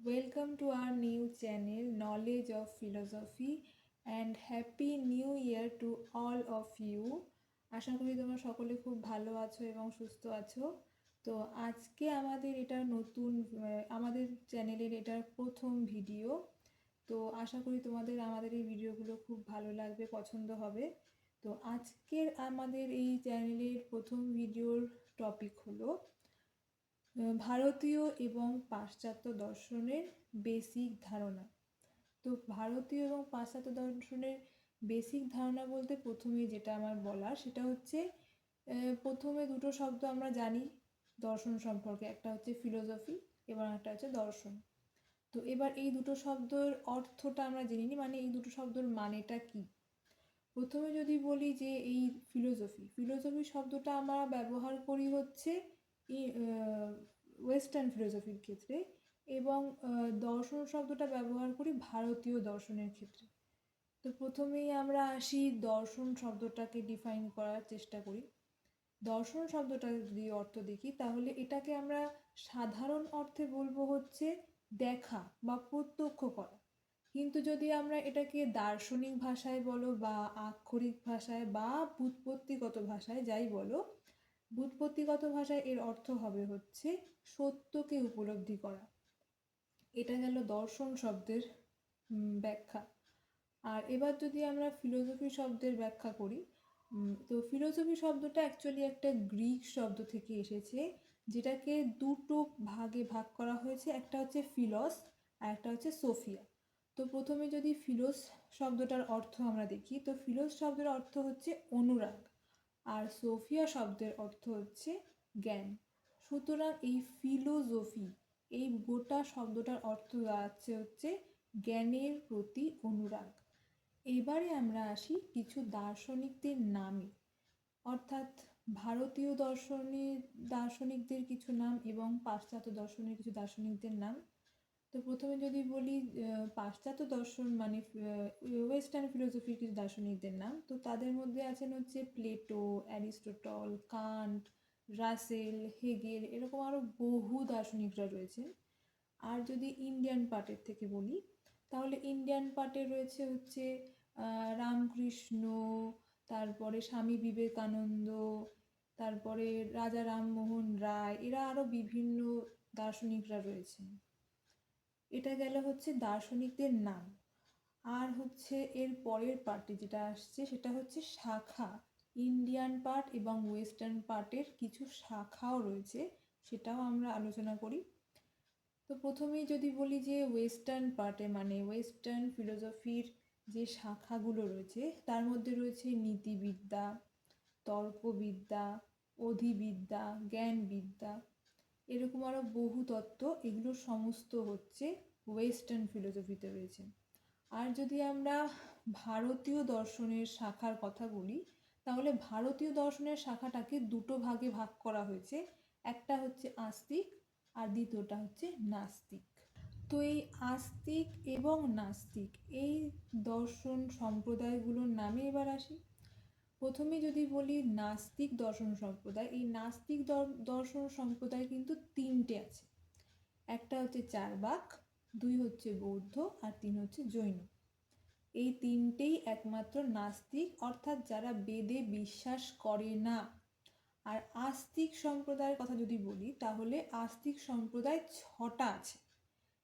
Welcome to our new channel, Knowledge of Philosophy, and Happy New Year to all of you. আশা করি তোমরা সকলে খুব ভালো আছো এবং সুস্থ আছো। তো আজকে আমাদের এটা নতুন আমাদের চ্যানেলের এটা প্রথম ভিডিও তো আশা করি তোমাদের আমাদের এই ভিডিওগুলো খুব ভালো লাগবে পছন্দ হবে। তো আজকের আমাদের এই চ্যানেলের প্রথম ভিডিওর টপিক হলো ভারতীয় এবং পাশ্চাত্য দর্শনের বেসিক ধারণা। তো ভারতীয় এবং পাশ্চাত্য দর্শনের বেসিক ধারণা বলতে প্রথমেই যেটা আমার বলার, সেটা হচ্ছে প্রথমে দুটো শব্দ আমরা জানি দর্শন সম্পর্কে, একটা হচ্ছে ফিলোসফি এবং একটা হচ্ছে দর্শন। তো এবার এই দুটো শব্দের অর্থটা আমরা জেনে নিই মানে এই দুটো শব্দের মানেটা কি? প্রথমে যদি বলি যে এই ফিলোসফি ফিলোসফি শব্দটা আমরা ব্যবহার করি হচ্ছে ওয়েস্টার্ন ফিলোসফির ক্ষেত্রে এবং দর্শন শব্দটা ব্যবহার করি ভারতীয় দর্শনের ক্ষেত্রে। তো প্রথমেই আমরা আসি দর্শন শব্দটাকে ডিফাইন করার চেষ্টা করি। দর্শন শব্দটা যদি অর্থ দেখি, তাহলে এটাকে আমরা সাধারণ অর্থে বলব হচ্ছে দেখা বা প্রত্যক্ষ করা। কিন্তু যদি আমরা এটাকে দার্শনিক ভাষায় বলো বা আক্ষরিক ভাষায় বা বুৎপত্তিগত ভাষায় যাই বলো বুৎপত্তিগত ভাষায় এর অর্থ হবে হচ্ছে সত্যকে উপলব্ধি করা। এটা গেল দর্শন শব্দের ব্যাখ্যা। আর এবার যদি আমরা ফিলোসফি শব্দের ব্যাখ্যা করি তো ফিলোসফি শব্দটা অ্যাকচুয়ালি একটা গ্রিক শব্দ থেকে এসেছে, যেটাকে দুটো ভাগে ভাগ করা হয়েছে। একটা হচ্ছে ফিলস আর একটা হচ্ছে সোফিয়া তো প্রথমে যদি ফিলোস শব্দটার অর্থ আমরা দেখি, তো ফিলোস শব্দের অর্থ হচ্ছে অনুরাগ। আর সোফিয়া শব্দের অর্থ হচ্ছে জ্ঞান। সুতরাং এই ফিলোসফি, এই গোটা শব্দটার অর্থ দাঁড়াচ্ছে হচ্ছে জ্ঞানের প্রতি অনুরাগ। এবারে আমরা আসি কিছু দার্শনিকদের নামে। অর্থাৎ ভারতীয় দর্শনের দার্শনিকদের কিছু নাম এবং পাশ্চাত্য দর্শনের কিছু দার্শনিকদের নাম। তো প্রথমে যদি বলি পাশ্চাত্য দর্শন মানে ওয়েস্টার্ন ফিলোসফির কিছু দার্শনিকদের নাম, তো তাদের মধ্যে আছেন হচ্ছে Plato, Aristotle, Kant, Russell Hegel এরকম আরও বহু দার্শনিকরা রয়েছেন। আর যদি ইন্ডিয়ান পার্টের থেকে বলি, তাহলে ইন্ডিয়ান পার্টে রয়েছে হচ্ছে রামকৃষ্ণ, তারপরে স্বামী বিবেকানন্দ, তারপরে রাজা রামমোহন রায়, এরা আরও বিভিন্ন দার্শনিকরা রয়েছেন। এটা গেল হচ্ছে দার্শনিকদের নাম। আর হচ্ছে এর পরের পার্টটি যেটা আসছে সেটা হচ্ছে শাখা। ইন্ডিয়ান পার্ট এবং ওয়েস্টার্ন পার্টের কিছু শাখাও রয়েছে, সেটাও আমরা আলোচনা করি। তো প্রথমেই যদি বলি যে ওয়েস্টার্ন পার্টে মানে ওয়েস্টার্ন ফিলোসফির যে শাখাগুলো রয়েছে, তার মধ্যে রয়েছে নীতিবিদ্যা, তর্কবিদ্যা, অধিবিদ্যা, জ্ঞানবিদ্যা। এরকম আরও বহু তত্ত্ব, এগুলো সমস্ত হচ্ছে ওয়েস্টার্ন ফিলোসফিতে রয়েছে। আর যদি আমরা ভারতীয় দর্শনের শাখার কথা বলি, তাহলে ভারতীয় দর্শনের শাখাটাকে দুটো ভাগে ভাগ করা হয়েছে। একটা হচ্ছে আস্তিক আর দ্বিতীয়টা হচ্ছে নাস্তিক। তো এই আস্তিক এবং নাস্তিক, এই দর্শন সম্প্রদায়গুলোর নামে এবার আসি। প্রথমে যদি বলি নাস্তিক দর্শন সম্প্রদায়, এই নাস্তিক দর- দর্শন সম্প্রদায় কিন্তু তিনটে আছে। একটা হচ্ছে চারবাক, দুই হচ্ছে বৌদ্ধ আর তিন হচ্ছে জৈন। এই তিনটেই একমাত্র নাস্তিক, অর্থাৎ যারা বেদে বিশ্বাস করে না। আর আস্তিক সম্প্রদায়ের কথা যদি বলি, তাহলে আস্তিক সম্প্রদায় ছটা আছে।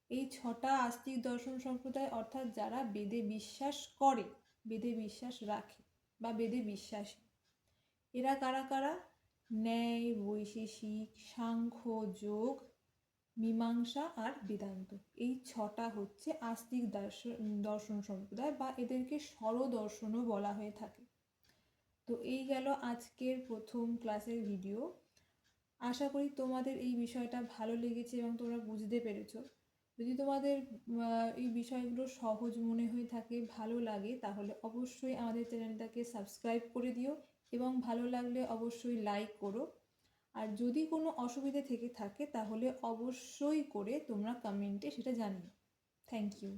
এই ছটা আস্তিক দর্শন সম্প্রদায়, অর্থাৎ যারা বেদে বিশ্বাস করে, বেদে বিশ্বাস রাখে। বা বেদে বিশ্বাসী। এরা কারা কারা? ন্যায়, বৈশেষিক, সাংখ্য, যোগ, মীমাংসা আর বেদান্ত। এই ছটা হচ্ছে আস্তিক দর্শন দর্শন সম্প্রদায় বা এদেরকে স্বরদর্শনও বলা হয়ে থাকে। তো এই গেল আজকের প্রথম ক্লাসের ভিডিও। আশা করি তোমাদের এই বিষয়টা ভালো লেগেছে এবং তোমরা বুঝতে পেরেছ। যদি তোমাদের এই বিষয়গুলো সহজ মনে হয়ে থাকে, ভালো লাগে, তাহলে অবশ্যই আমাদের চ্যানেলটাকে সাবস্ক্রাইব করে দিও এবং ভালো লাগলে অবশ্যই লাইক করো। আর যদি কোনো অসুবিধে থেকে থাকে, তাহলে অবশ্যই করে তোমরা কমেন্টে সেটা জানিও। Thank you.